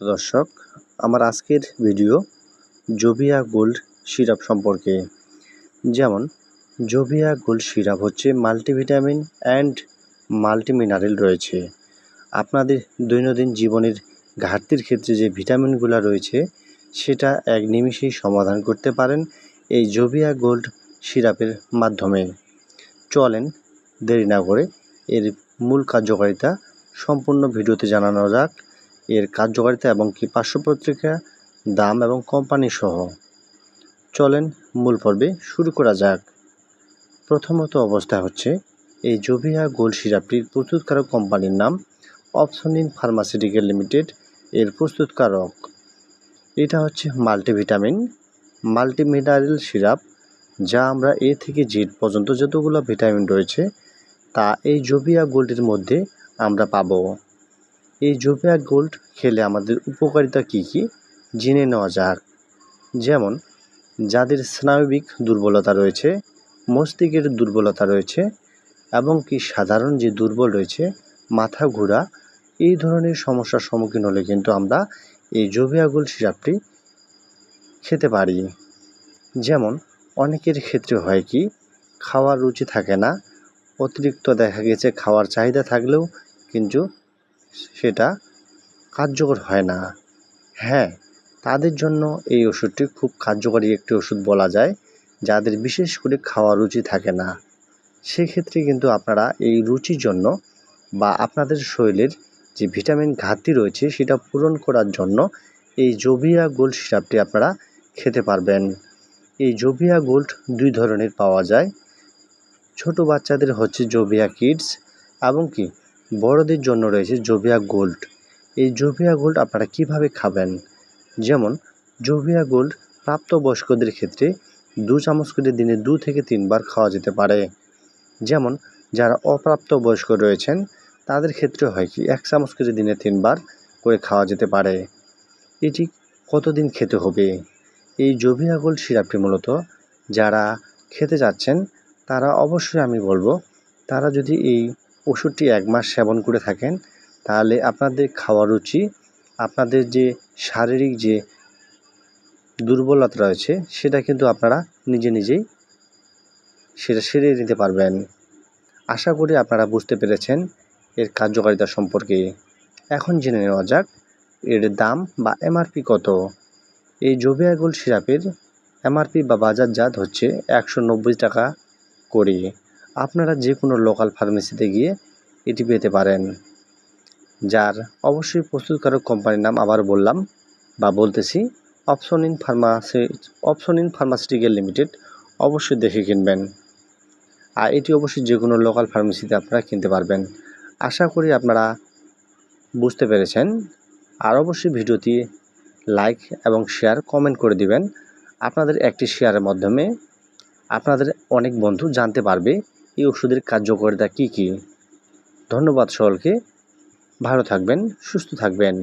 দর্শক, আমার আজকের ভিডিও জোবিয়া গোল্ড সিরাপ সম্পর্কে। যেমন জোবিয়া গোল্ড সিরাপ হচ্ছে মাল্টিভিটামিন অ্যান্ড মাল্টিমিনারেল রয়েছে। আপনাদের দৈনন্দিন জীবনের ঘাটতির ক্ষেত্রে যে ভিটামিনগুলো রয়েছে, সেটা এক নিমিষেই সমাধান করতে পারেন এই জোবিয়া গোল্ড সিরাপের মাধ্যমে। চলেন দেরি না করে এর মূল কার্যকারিতা সম্পূর্ণ ভিডিওতে জানানো যাক। এর কার্যকারিতা এবং কি পার্শ্বপত্রিকা দাম এবং কোম্পানি সহ। চলেন মূল পর্বে শুরু করা যাক। প্রথমত অবস্থা হচ্ছে, এই জোভিয়া গোল্ড সিরাপটির প্রস্তুতকারক কোম্পানির নাম অপশনিন ফার্মাসিউটিক্যাল লিমিটেড এর প্রস্তুতকারক। এটা হচ্ছে মাল্টিভিটামিন, মাল্টিমিনারেল সিরাপ, যা আমরা এ থেকে জেড পর্যন্ত যতগুলো ভিটামিন রয়েছে, তা এই জোভিয়া গোল্ডের মধ্যে আমরা পাবো। এই জোভিয়া গোল্ড খেলে আমাদের উপকারিতা কী কী জেনে নেওয়া যাক। যেমন, যাদের স্নায়বিক দুর্বলতা রয়েছে, মস্তিষ্কের দুর্বলতা রয়েছে এবং কি সাধারণ যে দুর্বল রয়েছে, মাথা ঘোরা, এই ধরনের সমস্যার সম্মুখীন হলে কিন্তু আমরা এই জোভিয়া গোল্ড সিরাপটি খেতে পারি। যেমন, অনেকের ক্ষেত্রে হয় কি, খাওয়ার রুচি থাকে না, অতিরিক্ত দেখা গেছে খাওয়ার চাহিদা থাকলেও কিন্তু সেটা কার্যকর হয় না। হ্যাঁ তাদের জন্য এই ওষুধটি খুব কার্যকরী একটি ওষুধ বলা যায়, যাদের বিশেষ করে খাওয়ার রুচি থাকে না। সেক্ষেত্রে কিন্তু আপনারা এই রুচির জন্য বা আপনাদের শরীরের যে ভিটামিন ঘাটতি রয়েছে সেটা পূরণ করার জন্য এই জোভিয়া গোল্ড সিরাপটি আপনারা খেতে পারবেন। এই জোভিয়া গোল্ড দুই ধরনের পাওয়া যায়। ছোট বাচ্চাদের হচ্ছে জোভিয়া কিডস এবং কি বড়দের জন্য রয়েছে জোভিয়া গোল্ড। এই জোভিয়া গোল্ড আপনারা কীভাবে খাবেন? যেমন, জোভিয়া গোল্ড প্রাপ্তবয়স্কদের ক্ষেত্রে দু চামচ করে দিনে দু থেকে তিনবার খাওয়া যেতে পারে। যেমন, যারা অপ্রাপ্তবয়স্ক রয়েছেন, তাদের ক্ষেত্রে হয় কি, এক চামচ করে দিনে তিনবার করে খাওয়া যেতে পারে। এটি কতদিন খেতে হবে? এই জোভিয়া গোল্ড সিরাপটি মূলত যারা খেতে যাচ্ছেন, তারা অবশ্যই আমি বলব, তারা যদি এই ওষুধটি এক মাস সেবন করে থাকেন, তাহলে আপনাদের খাওয়া রুচি, আপনাদের যে শারীরিক যে দুর্বলতা রয়েছে, সেটা কিন্তু আপনারা নিজে নিজেই, সেটা সেরে নিতে পারবেন। আশা করি আপনারা বুঝতে পেরেছেন এর কার্যকারিতা সম্পর্কে। এখন জেনে নেওয়া যাক এর দাম বা এমআরপি কত। এই জোভিয়া গোল্ড সিরাপের এমআরপি বা বাজারজাত হচ্ছে একশো নব্বই টাকা করে। আপনারা যে কোনো লোকাল ফার্মেসিতে গিয়ে এটি পেতে পারেন। যার অবশ্যই প্রস্তুতকারক কোম্পানির নাম আবার বললাম বা বলতেছি Opsonin pharma Opsonin pharmaceutical limited অবশ্যই দেখে কিনবেন। আর এটি অবশ্যই যে কোনো লোকাল ফার্মেসিতে আপনারা কিনতে পারবেন। আশা করি আপনারা বুঝতে পেরেছেন। আর অবশ্যই ভিডিওটি লাইক এবং শেয়ার, কমেন্ট করে দিবেন। আপনাদের একটি শেয়ারের মাধ্যমে আপনাদের অনেক বন্ধু জানতে পারবে এই ওষুধের কার্যকারিতা কী কী? ধন্যবাদ সকলকে। ভালো থাকবেন সুস্থ থাকবেন।